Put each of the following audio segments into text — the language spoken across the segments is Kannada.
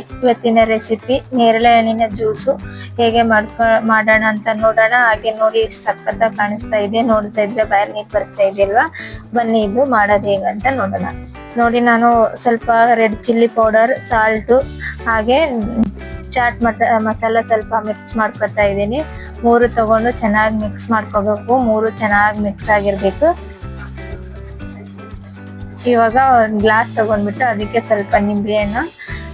ಇವತ್ತಿನ ರೆಸಿಪಿ ನೇರಳೆ ಹಣ್ಣಿನ ಜ್ಯೂಸು ಹೇಗೆ ಮಾಡ್ಕೊ, ಮಾಡೋಣ ಅಂತ ನೋಡೋಣ. ಹಾಗೆ ನೋಡಿ ಎಷ್ಟು ಸಕ್ಕತ್ತ ಕಾಣಿಸ್ತಾ ಇದೆ. ನೋಡ್ತಾ ಇದ್ರೆ ಬಾಯಲ್ಲಿ ನೀರು ಬರ್ತಾ ಇದೆಯಲ್ವಾ ಬನ್ನಿ, ಇದು ಮಾಡೋದು ಹೇಗೆ ಅಂತ ನೋಡೋಣ. ನೋಡಿ, ನಾನು ಸ್ವಲ್ಪ ರೆಡ್ ಚಿಲ್ಲಿ ಪೌಡರ್ ಸಾಲ್ಟು ಹಾಗೆ ಚಾಟ್ ಮಟ, ಮಸಾಲ ಸ್ವಲ್ಪ ಮಿಕ್ಸ್ ಮಾಡ್ಕೊತಾ ಇದ್ದೀನಿ. ಮೂರು ತಗೊಂಡು ಚೆನ್ನಾಗಿ ಮಿಕ್ಸ್ ಮಾಡ್ಕೋಬೇಕು. ಮೂರು ಚೆನ್ನಾಗಿ ಮಿಕ್ಸ್ ಆಗಿರ್ಬೇಕು. ಇವಾಗ ಒಂದು ಗ್ಲಾಸ್ ತಗೊಂಡ್ಬಿಟ್ಟು ಅದಕ್ಕೆ ಸ್ವಲ್ಪ ನಿಂಬೆ ಹಣ್ಣು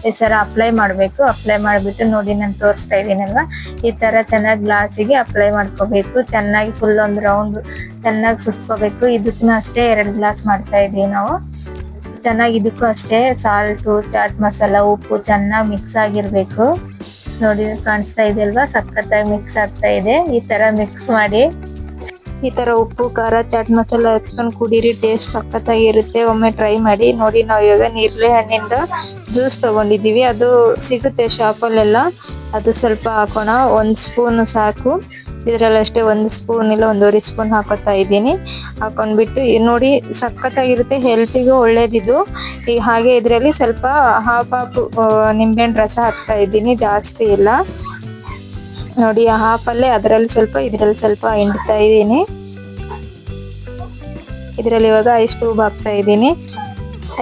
ಈ ಸರ ಅಪ್ಲೈ ಮಾಡ್ಬೇಕು. ಅಪ್ಲೈ ಮಾಡ್ಬಿಟ್ಟು ನೋಡಿ ನಾನು ತೋರಿಸ್ತಾ ಇದೀನಲ್ವಾ ಈ ತರ ಚೆನ್ನಾಗಿ ಗ್ಲಾಸಿಗೆ ಅಪ್ಲೈ ಮಾಡ್ಕೋಬೇಕು. ಚೆನ್ನಾಗಿ ಫುಲ್ ಒಂದು ರೌಂಡ್ ಚೆನ್ನಾಗಿ ಸುತ್ಕೋಬೇಕು. ಇದಕ್ಕೂ ಅಷ್ಟೇ ಎರಡು ಗ್ಲಾಸ್ ಮಾಡ್ತಾ ಇದೀವಿ ನಾವು. ಚೆನ್ನಾಗಿ ಇದಕ್ಕೂ ಅಷ್ಟೇ ಸಾಲ್ಟು ಚಾಟ್ ಮಸಾಲ ಉಪ್ಪು ಚೆನ್ನಾಗಿ ಮಿಕ್ಸ್ ಆಗಿರ್ಬೇಕು. ನೋಡಿ ಕಾಣಿಸ್ತಾ ಇದೆ ಅಲ್ವಾ? ಸಖತ್ತಾಗಿ ಮಿಕ್ಸ್ ಆಗ್ತಾ ಇದೆ. ಈ ತರ ಮಿಕ್ಸ್ ಮಾಡಿ ಈ ತರ ಉಪ್ಪು, ಖಾರ ಚಾಟ್ ಮಸಾಲ ಹಚ್ಕೊಂಡು ಕುಡೀರಿ. ಟೇಸ್ಟ್ ಸಖತ್ತಾಗಿರುತ್ತೆ. ಒಮ್ಮೆ ಟ್ರೈ ಮಾಡಿ. ನೋಡಿ ನಾವು ಇವಾಗ ನೇರಳೆ ಹಣ್ಣಿಂದ ಜ್ಯೂಸ್ ತಗೊಂಡಿದ್ದೀವಿ. ಅದು ಸಿಗುತ್ತೆ ಶಾಪಲ್ಲೆಲ್ಲ. ಅದು ಸ್ವಲ್ಪ ಹಾಕೋಣ. ಒಂದು ಸ್ಪೂನು ಸಾಕು. ಇದರಲ್ಲಿ ಅಷ್ಟೇ ಒಂದು ಸ್ಪೂನ್ ಇಲ್ಲ, ಒಂದೂವರೆ ಸ್ಪೂನ್ ಹಾಕೋತಾ ಇದ್ದೀನಿ. ಹಾಕೊಂಡ್ಬಿಟ್ಟು ನೋಡಿ ಸಖತ್ತಾಗಿರುತ್ತೆ, ಹೆಲ್ತಿಗೂ ಒಳ್ಳೇದಿದು. ಈಗ ಹಾಗೆ ಇದರಲ್ಲಿ ಸ್ವಲ್ಪ ಹಾಫ್ ಹಾಫ್ ನಿಂಬೆಹಣ್ಣು ರಸ ಹಾಕ್ತಾ ಇದ್ದೀನಿ, ಜಾಸ್ತಿ ಇಲ್ಲ. ನೋಡಿ, ಆ ಹಾಫಲ್ಲೇ ಅದರಲ್ಲಿ ಸ್ವಲ್ಪ, ಇದರಲ್ಲಿ ಸ್ವಲ್ಪ ಹಿಂಡ್ತಾ ಇದ್ದೀನಿ. ಇದರಲ್ಲಿ ಇವಾಗ ಐಸ್ ಕ್ಯೂಬ್ ಹಾಕ್ತಾ ಇದ್ದೀನಿ.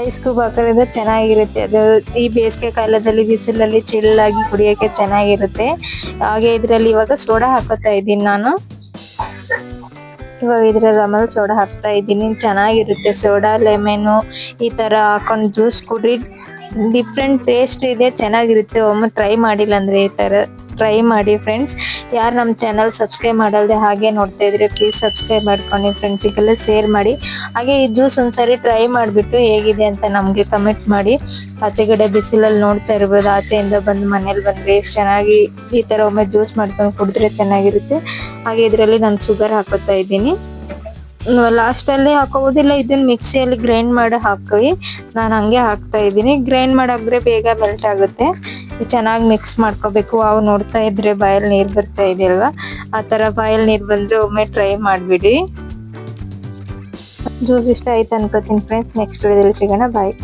ಐಸ್ ಕ್ಯೂಬ್ ಹಾಕೋದ್ರಿಂದ ಚೆನ್ನಾಗಿರುತ್ತೆ. ಅದು ಈ ಬೇಸಿಗೆ ಕಾಲದಲ್ಲಿ ಬಿಸಿಲಲ್ಲಿ ಚಿಲ್ಲಾಗಿ ಕುಡಿಯೋಕ್ಕೆ ಚೆನ್ನಾಗಿರುತ್ತೆ. ಹಾಗೆ ಇದರಲ್ಲಿ ಇವಾಗ ಸೋಡಾ ಹಾಕೋತಾ ಇದ್ದೀನಿ ನಾನು. ಇವಾಗ ಇದರ ರಮಲ್ ಸೋಡಾ ಹಾಕ್ತಾ ಇದ್ದೀನಿ. ಚೆನ್ನಾಗಿರುತ್ತೆ ಸೋಡಾ ಲೆಮೆನು ಈ ತರ ಹಾಕೊಂಡು ಜ್ಯೂಸ್ ಕುಡಿ ಡಿಫ್ರೆಂಟ್ ಟೇಸ್ಟ್ ಇದೆ, ಚೆನ್ನಾಗಿರುತ್ತೆ. ಒಮ್ಮೆ ಟ್ರೈ ಮಾಡಿಲ್ಲ ಅಂದರೆ ಈ ತರ. ಟ್ರೈ ಮಾಡಿ ಫ್ರೆಂಡ್ಸ್ ಯಾರು ನಮ್ಮ ಚಾನಲ್ ಸಬ್ಸ್ಕ್ರೈಬ್ ಮಾಡಲ್ದೆ ಹಾಗೆ ನೋಡ್ತಾ ಇದ್ರೆ ಪ್ಲೀಸ್ ಸಬ್ಸ್ಕ್ರೈಬ್ ಮಾಡ್ಕೊಂಡು ಫ್ರೆಂಡ್ಸಿಗೆಲ್ಲ ಶೇರ್ ಮಾಡಿ. ಹಾಗೆ ಈ ಜ್ಯೂಸ್ ಒಂದ್ಸರಿ ಟ್ರೈ ಮಾಡಿಬಿಟ್ಟು ಹೇಗಿದೆ ಅಂತ ನಮಗೆ ಕಮೆಂಟ್ ಮಾಡಿ. ಆಚೆಗಡೆ ಬಿಸಿಲಲ್ಲಿ ನೋಡ್ತಾ ಇರ್ಬೋದು. ಆಚೆಯಿಂದ ಬಂದು ಮನೇಲಿ ಬಂದರೆ ಎಷ್ಟು ಚೆನ್ನಾಗಿ ಈ ಥರ ಒಮ್ಮೆ ಜ್ಯೂಸ್ ಮಾಡ್ಕೊಂಡು ಕುಡಿದ್ರೆ ಚೆನ್ನಾಗಿರುತ್ತೆ. ಹಾಗೆ ಇದರಲ್ಲಿ ನಾನು ಶುಗರ್ ಹಾಕೋತಾ ಇದ್ದೀನಿ. ಲಾಸ್ಟ್ ಅಲ್ಲಿ ಹಾಕೋಬೋದಿಲ್ಲ ಇದನ್ನ ಮಿಕ್ಸಿಯಲ್ಲಿ ಗ್ರೈಂಡ್ ಮಾಡಿ ಹಾಕಿ ನಾನು ಹಂಗೆ ಹಾಕ್ತಾ ಇದ್ದೀನಿ. ಗ್ರೈಂಡ್ ಮಾಡಿದ್ರೆ ಬೇಗ ಮೆಲ್ಟ್ ಆಗುತ್ತೆ. ಚೆನ್ನಾಗಿ ಮಿಕ್ಸ್ ಮಾಡ್ಕೋಬೇಕು. ಅವು ನೋಡ್ತಾ ಇದ್ರೆ ಬಾಯಲ್ಲಿ ನೀರು ಬರ್ತಾ ಇದೆ ಅಲ್ವಾ ಆ ಥರ ಬಾಯಲ್ಲಿ ನೀರು ಬಂದ್ರೆ ಒಮ್ಮೆ ಟ್ರೈ ಮಾಡ್ಬಿಡಿ. ಜ್ಯೂಸ್ ಇಷ್ಟ ಆಯ್ತು ಅನ್ಕೋತೀನಿ ಫ್ರೆಂಡ್ಸ್ ನೆಕ್ಸ್ಟ್ ವಿಡಿಯೋದಲ್ಲಿ ಸಿಗೋಣ. ಬಾಯ್